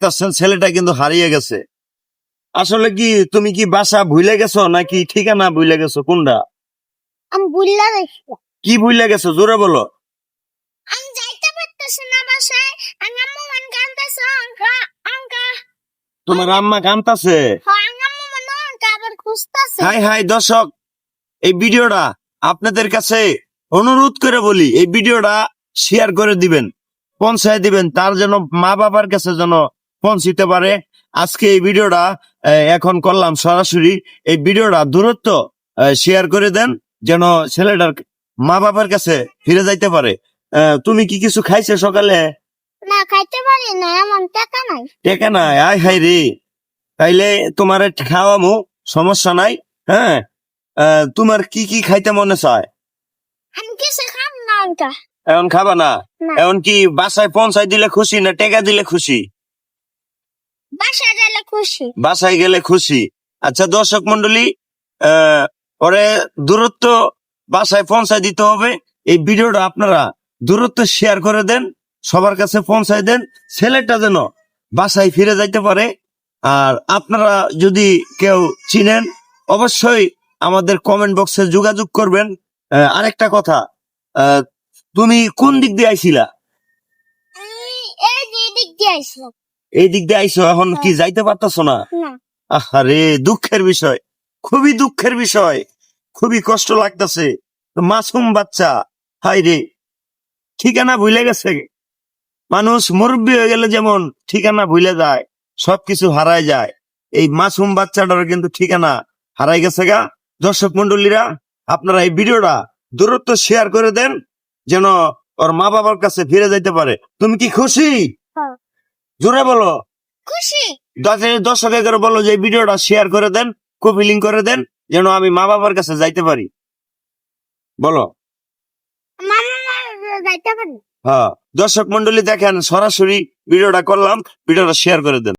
দেখতেছেন ছেলেটা কিন্তু হারিয়ে গেছে। আসলে কি তুমি কি বাসা ভুলে গেছো নাকি ঠিকানা ভুলে গেছো কোনটা? আমি বুল্লা দেখি কি ভুলে গেছো জোরে বলো। আমি যাইতে পারতেছি না বাসায়। আমি আম্মু মান তোমার আম্মা কান্তাছে? আমি আম্মু মান আবার খুঁজতেছে। হাই হাই দর্শক এই ভিডিওটা আপনাদের কাছে অনুরোধ করে বলি এই ভিডিওটা শেয়ার করে দিবেন পৌঁছায় দিবেন তার যেন মা বাবার কাছে যেন পৌঁছিতে পারে। আজকে এই ভিডিওটা এখন করলাম সরাসরি। এই ভিডিওটা দূরত্ব শেয়ার করে দেন যেন ছেলেটার মা বাবার কাছে ফিরে যাইতে পারে। তুমি কি কিছু খাইছে সকালে? না খাইতে পারি না এমন টাকা নাই। টেকে না আয় হাই রে। তাইলে তোমার খাওয়ামো সমস্যা নাই হ্যাঁ? তোমার কি কি খাইতে মনে চায়? আমি কিছু খাম না এখন খাবা না। এখন কি বাসায় পৌঁছাই দিলে খুশি না টেকা দিলে খুশি? বাসায় গেলে খুশি। বাসায় গেলে খুশি। আচ্ছা দর্শক মন্ডলী পরে দূরত্ব বাসায় পৌঁছায় দিতে হবে। এই ভিডিওটা আপনারা দূরত্ব শেয়ার করে দেন সবার কাছে পৌঁছায় দেন। ছেলেটা যেন বাসায় ফিরে যাইতে পারে। আর আপনারা যদি কেউ চিনেন অবশ্যই আমাদের কমেন্ট বক্সে যোগাযোগ করবেন। আরেকটা কথা আহ, তুমি কোন দিক দিয়ে আইছিলা? এই দিক দিয়ে আসলাম এই দিক দিয়ে আইসো এখন কি যাইতে পারতাছো না? না। আরে দুঃখের বিষয় খুবই দুঃখের বিষয় খুবই কষ্ট লাগতেছে। মাসুম বাচ্চা হাই রে ঠিকানা ভুলে গেছে। মানুষ মুরব্বী হয়ে গেলে যেমন ঠিকানা ভুলে যায় সবকিছু হারায় যায়। এই মাসুম বাচ্চাটার কিন্তু ঠিকানা হারাই গেছে গা। দর্শক মন্ডলীরা আপনারা এই ভিডিওটা দূরত্ব শেয়ার করে দেন যেন ওর মা বাবার কাছে ফিরে যাইতে পারে। তুমি কি খুশি? হ্যাঁ। জোরে বলো। খুশি? দশ- দর্শক এগারো বলো যে ভিডিওটা শেয়ার করে দেন কপি লিঙ্ক করে দেন যেন আমি মা বাবার কাছে যাইতে পারি। বলো। হ্যাঁ। দর্শক মন্ডলী দেখেন সরাসরি ভিডিওটা করলাম ভিডিওটা শেয়ার করে দেন।